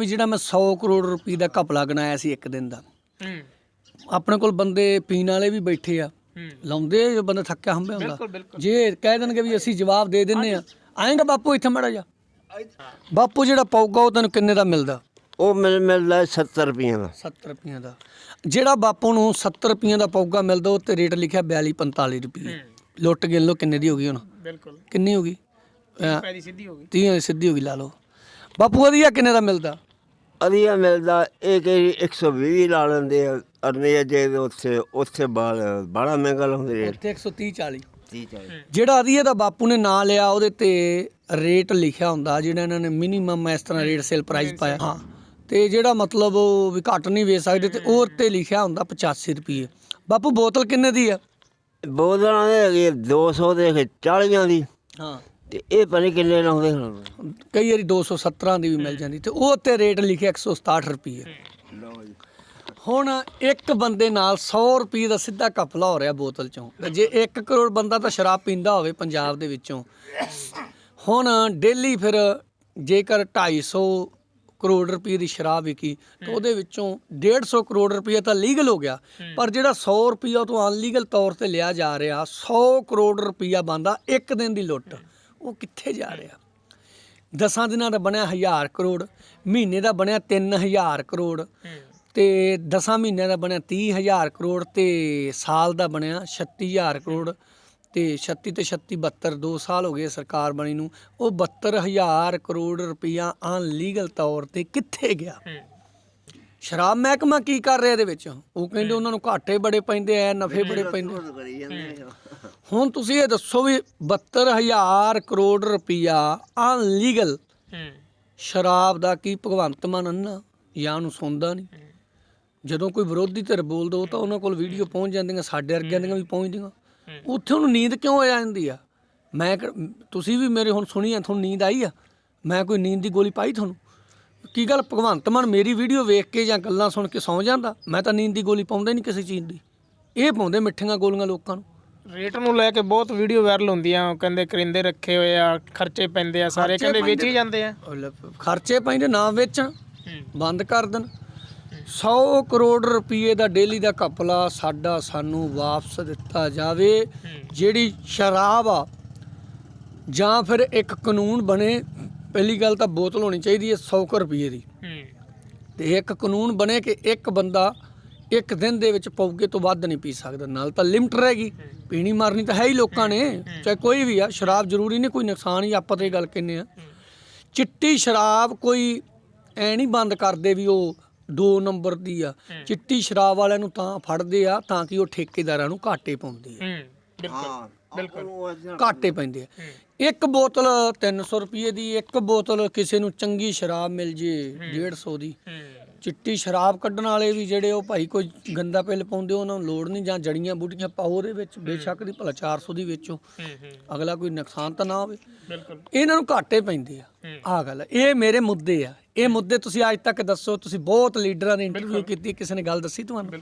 ਵੀ ਜਿਹੜਾ ਮੈਂ 100 ਕਰੋੜ ਰੁਪਏ ਦਾ ਘਪਲਾ ਗਣਾਇਆ ਸੀ ਇੱਕ ਦਿਨ ਦਾ। ਹੂੰ। ਆਪਣੇ ਕੋਲ ਬੰਦੇ ਪੀਣ ਵਾਲੇ ਵੀ ਬੈਠੇ ਆ। ਲਾਉਂਦੇ ਜੋ ਬੰਦਾ ਥੱਕਿਆ ਹੰਬਿਆ ਹੁੰਦਾ। ਬਿਲਕੁਲ ਜੇ ਕਹਿ ਦੇਣਗੇ ਵੀ ਅਸੀਂ ਜਵਾਬ ਦੇ ਦਿੰਨੇ ਆ ਆਏਗਾ ਬਾਪੂ ਇੱਥੇ ਮੜਾ ਜਾ ਬਾਪੂ ਜਿਹੜਾ ਪਊਗਾ ਉਹ ਤੈਨੂੰ ਕਿੰਨੇ ਦਾ ਮਿਲਦਾ? ਉਹ ਮਿਲ ਮਿਲਦਾ 70 ਰੁਪਈਆਂ ਦਾ। 70 ਰੁਪਈਆਂ ਦਾ। ਜਿਹੜਾ ਬਾਪੂ ਨੂੰ 70 ਰੁਪਈਆਂ ਦਾ ਪਊਗਾ ਮਿਲਦਾ ਉਹ ਤੇ ਰੇਟ ਲਿਖਿਆ 42 45 ਰੁਪਏ ਲੁੱਟ ਗਿਣ ਲੋ ਕਿੰਨੇ ਦੀ ਹੋ ਗਈ ਹੁਣ? ਬਿਲਕੁਲ। ਕਿੰਨੀ ਹੋ ਗਈ? ਪੈਰੀ ਸਿੱਧੀ ਹੋ ਗਈ। 30 ਦੀ ਸਿੱਧੀ ਹੋ ਗਈ ਲਾ ਲਓ। ਬਾਪੂ ਵਧੀਆ ਕਿੰਨੇ ਦਾ ਮਿਲਦਾ? ਅਧੀਆ ਮਿਲਦਾ ਇਹ ਕਿ 120 ਵੀ ਲਾ ਲੈਂਦੇ ਆ ਅਰਨੇ ਜੇ ਉੱਥੇ ਉੱਥੇ ਬਾਲ ਬੜਾ ਮਹਿੰਗਾ ਲਾਉਂਦੇ ਰੇਟ ਉੱਥੇ 130 40 30 40 ਜਿਹੜਾ ਅਧੀਏ ਦਾ ਬਾਪੂ ਨੇ ਨਾਂ ਲਿਆ ਉਹਦੇ ਤੇ ਰੇਟ ਲਿਖਿਆ ਹੁੰਦਾ ਜਿਹੜਾ ਇਹਨਾਂ ਨੇ ਮਿਨੀਮਮ ਇਸ ਤਰ੍ਹਾਂ ਰੇਟ ਸੇਲ ਪ੍ਰਾਈਸ ਪਾਇਆ। ਹਾਂ ਤੇ ਜਿਹੜਾ ਮਤਲਬ ਉਹ ਵੀ ਘੱਟ ਨਹੀਂ ਵੇਚ ਸਕਦੇ ਤੇ ਉਹ ਤੇ ਲਿਖਿਆ ਹੁੰਦਾ 85 ਰੁਪਏ ਬਾਪੂ ਬੋਤਲ ਕਿੰਨੇ ਦੀ ਆ? ਬੋਤਲਾਂ ਦੇ ਹੈਗੇ 200 ਦੇ ਹੈਗੇ 40 ਦੀ। ਹਾਂ। ਤੇ ਇਹ ਪਤਾ ਨੀ ਕਿੰਨੇ ਲਾਉਂਦੇ ਹਨ ਕਈ ਵਾਰੀ 217 ਦੀ ਵੀ ਮਿਲ ਜਾਂਦੀ ਤੇ ਉਹ ਤੇ ਰੇਟ ਲਿਖਿਆ 167 ਰੁਪਏ ਹੁਣ ਇੱਕ ਬੰਦੇ ਨਾਲ 100 ਰੁਪਏ ਦਾ ਸਿੱਧਾ ਕਪਲਾ ਹੋ ਰਿਹਾ ਬੋਤਲ ਚੋਂ। ਤੇ ਜੇ 1 ਕਰੋੜ ਬੰਦਾ ਤਾਂ ਸ਼ਰਾਬ ਪੀਂਦਾ ਹੋਵੇ ਪੰਜਾਬ ਦੇ ਵਿੱਚੋਂ। ਹੁਣ ਡੇਲੀ ਫਿਰ ਜੇਕਰ 250 ਕਰੋੜ ਰੁਪਏ ਦੀ ਸ਼ਰਾਬ ਵਿਕੀ ਤਾਂ ਉਹਦੇ ਵਿੱਚੋਂ 150 ਕਰੋੜ ਰੁਪਏ ਤਾਂ ਲੀਗਲ ਹੋ ਗਿਆ। ਪਰ ਜਿਹੜਾ 100 ਰੁਪਏ ਤੋਂ ਅਨਲੀਗਲ ਤੌਰ ਤੇ ਲਿਆ ਜਾ ਰਿਹਾ 100 ਕਰੋੜ ਰੁਪਇਆ ਬੰਦਾ ਇੱਕ ਦਿਨ ਦੀ ਲੁੱਟ। ਉਹ ਕਿੱਥੇ ਜਾ ਰਿਹਾ? ਦਸਾਂ ਦਿਨਾਂ ਦਾ ਬਣਿਆ 1000 ਕਰੋੜ ਮਹੀਨੇ ਦਾ ਬਣਿਆ 3000 ਕਰੋੜ ਤੇ ਦਸਾਂ ਮਹੀਨਿਆਂ ਦਾ ਬਣਿਆ 30000 ਕਰੋੜ ਤੇ ਸਾਲ ਦਾ ਬਣਿਆ 36000 ਕਰੋੜ ਤੇ 36 ਤੇ 36 72 2 ਸਾਲ ਹੋ ਗਏ ਸਰਕਾਰ ਬਣੀ ਨੂੰ। ਉਹ 72000 ਕਰੋੜ ਰੁਪਇਆ ਅਨਲੀਗਲ ਤੌਰ ਤੇ ਕਿੱਥੇ ਗਿਆ? ਸ਼ਰਾਬ ਮਹਿਕਮਾ ਕੀ ਕਰ ਰਿਹਾ ਇਹਦੇ ਵਿੱਚ? ਉਹ ਕਹਿੰਦੇ ਉਹਨਾਂ ਨੂੰ ਘਾਟੇ ਬੜੇ ਪੈਂਦੇ ਐ ਨਫੇ ਬੜੇ ਪੈਂਦੇ ਹੁਣ ਤੁਸੀਂ ਇਹ ਦੱਸੋ ਵੀ 72000 ਕਰੋੜ ਰੁਪਇਆ ਅਨਲੀਗਲ ਸ਼ਰਾਬ ਦਾ ਕੀ ਭਗਵੰਤ ਮਾਨ ਅੰਨਾ ਜਾਂ ਉਹਨੂੰ ਸੁਣਦਾ ਨਹੀਂ? ਜਦੋਂ ਕੋਈ ਵਿਰੋਧੀ ਧਿਰ ਬੋਲਦਾ ਉਹ ਤਾਂ ਉਹਨਾਂ ਕੋਲ ਵੀਡੀਓ ਪਹੁੰਚ ਜਾਂਦੀਆਂ ਸਾਡੇ ਵਰਗਿਆਂ ਦੀਆਂ ਵੀ ਪਹੁੰਚਦੀਆਂ। ਉੱਥੇ ਉਹਨੂੰ ਨੀਂਦ ਕਿਉਂ ਆ ਜਾਂਦੀ ਆ? ਮੈਂ ਤੁਸੀਂ ਵੀ ਮੇਰੇ ਹੁਣ ਸੁਣੀ ਆ ਤੁਹਾਨੂੰ ਨੀਂਦ ਆਈ ਆ? ਮੈਂ ਕੋਈ ਨੀਂਦ ਦੀ ਗੋਲੀ ਪਾਈ ਤੁਹਾਨੂੰ? ਕੀ ਗੱਲ ਭਗਵੰਤ ਮਾਨ ਮੇਰੀ ਵੀਡੀਓ ਵੇਖ ਕੇ ਜਾਂ ਗੱਲਾਂ ਸੁਣ ਕੇ ਸੌਂ ਜਾਂਦਾ? ਮੈਂ ਤਾਂ ਨੀਂਦ ਦੀ ਗੋਲੀ ਪਾਉਂਦਾ ਹੀ ਨਹੀਂ ਕਿਸੇ ਚੀਜ਼ ਦੀ। ਇਹ ਪਾਉਂਦੇ ਮਿੱਠੀਆਂ ਗੋਲੀਆਂ ਲੋਕਾਂ ਨੂੰ। ਰੇਟ ਨੂੰ ਲੈ ਕੇ ਬਹੁਤ ਵੀਡੀਓ ਵਾਇਰਲ ਹੁੰਦੀਆਂ ਉਹ ਕਹਿੰਦੇ ਕਰਿੰਦੇ ਰੱਖੇ ਹੋਏ ਆ ਖਰਚੇ ਪੈਂਦੇ ਆ ਸਾਰੇ ਕਹਿੰਦੇ ਵੇਚ ਹੀ ਜਾਂਦੇ ਆ। ਉਹ ਲੈ, ਖਰਚੇ ਪੈਂਦੇ ਨਾ ਵੇਚਣ ਬੰਦ ਕਰ ਦੇਣ। 100 ਕਰੋੜ ਰੁਪਏ ਦਾ ਡੇਲੀ ਦਾ ਘਪਲਾ ਸਾਡਾ ਸਾਨੂੰ ਵਾਪਸ ਦਿੱਤਾ ਜਾਵੇ ਜਿਹੜੀ ਸ਼ਰਾਬ ਆ ਜਾਂ ਫਿਰ ਇੱਕ ਕਾਨੂੰਨ ਬਣੇ ਪਹਿਲੀ ਗੱਲ ਤਾਂ ਬੋਤਲ ਹੋਣੀ ਚਾਹੀਦੀ ਹੈ 100 ਕੁ ਰੁਪਏ ਦੀ। ਤੇ ਇੱਕ ਕਾਨੂੰਨ ਬਣੇ ਕਿ ਇੱਕ ਬੰਦਾ ਇੱਕ ਦਿਨ ਦੇ ਵਿੱਚ ਪੌਗੇ ਤੋਂ ਵੱਧ ਨਹੀਂ ਪੀ ਸਕਦਾ। ਨਾਲ ਤਾਂ ਲਿਮਟ ਰਹੇਗੀ ਪੀਣੀ ਮਾਰਨੀ ਤਾਂ ਹੈ ਹੀ ਲੋਕਾਂ ਨੇ। ਚਾਹੇ ਕੋਈ ਵੀ ਆ ਸ਼ਰਾਬ ਜ਼ਰੂਰੀ ਨਹੀਂ ਕੋਈ ਨੁਕਸਾਨ ਹੀ ਆਪਾਂ ਤੇ ਇਹ ਗੱਲ ਕਹਿੰਨੇ ਆ। ਚਿੱਟੀ ਸ਼ਰਾਬ ਕੋਈ ਐ ਨਹੀਂ ਬੰਦ ਕਰਦੇ ਵੀ ਉਹ 2 ਨੰਬਰ ਦੀ ਆ। ਚਿੱਟੀ ਸ਼ਰਾਬ ਵਾਲਿਆਂ ਨੂੰ ਤਾਂ ਫੜਦੇ ਆ ਤਾਂ ਕਿ ਉਹ ਠੇਕੇਦਾਰਾਂ ਨੂੰ ਘਾਟੇ ਪਾਉਂਦੇ ਆ। ਹੂੰ ਬਿਲਕੁਲ ਬਿਲਕੁਲ। ਘਾਟੇ ਪੈਂਦੇ ਆ। ਇੱਕ ਬੋਤਲ 300 ਰੁਪਏ ਦੀ ਇੱਕ ਬੋਤਲ ਕਿਸੇ ਨੂੰ ਚੰਗੀ ਸ਼ਰਾਬ ਮਿਲ ਜੇ 150 ਦੀ। ਹੂੰ। ਚਿੱਟੀ ਸ਼ਰਾਬ ਕੱਢਣ ਵਾਲੇ ਵੀ ਜਿਹੜੇ ਉਹ ਭਾਈ ਕੋਈ ਗੰਦਾ ਪਿੱਲ ਪਾਉਂਦੇ ਉਹਨਾਂ ਨੂੰ ਲੋੜ ਨਹੀਂ ਜਾਂ ਜੜੀਆਂ ਬੂਟੀਆਂ ਪਾਓ ਉਹਦੇ ਵਿੱਚ ਬੇਸ਼ੱਕ ਦੀ ਭਲਾ 400 ਦੀ ਵੇਚੋ। ਅਗਲਾ ਕੋਈ ਨੁਕਸਾਨ ਤਾਂ ਨਾ ਹੋਵੇ। ਬਿਲਕੁਲ। ਇਹਨਾਂ ਨੂੰ ਘਾਟੇ ਪੈਂਦੇ ਆ। ਆਹ ਗੱਲ ਆ। ਇਹ ਮੇਰੇ ਮੁੱਦੇ ਆ। ਇਹ ਮੁੱਦੇ ਤੁਸੀਂ ਅੱਜ ਤੱਕ ਦੱਸੋ। ਤੁਸੀਂ ਬਹੁਤ ਲੀਡਰਾਂ ਨੇ ਇੰਟਰਵਿਊ ਕੀਤੀ। ਕਿਸੇ ਨੇ ਗੱਲ ਦੱਸੀ ਤੁਹਾਨੂੰ?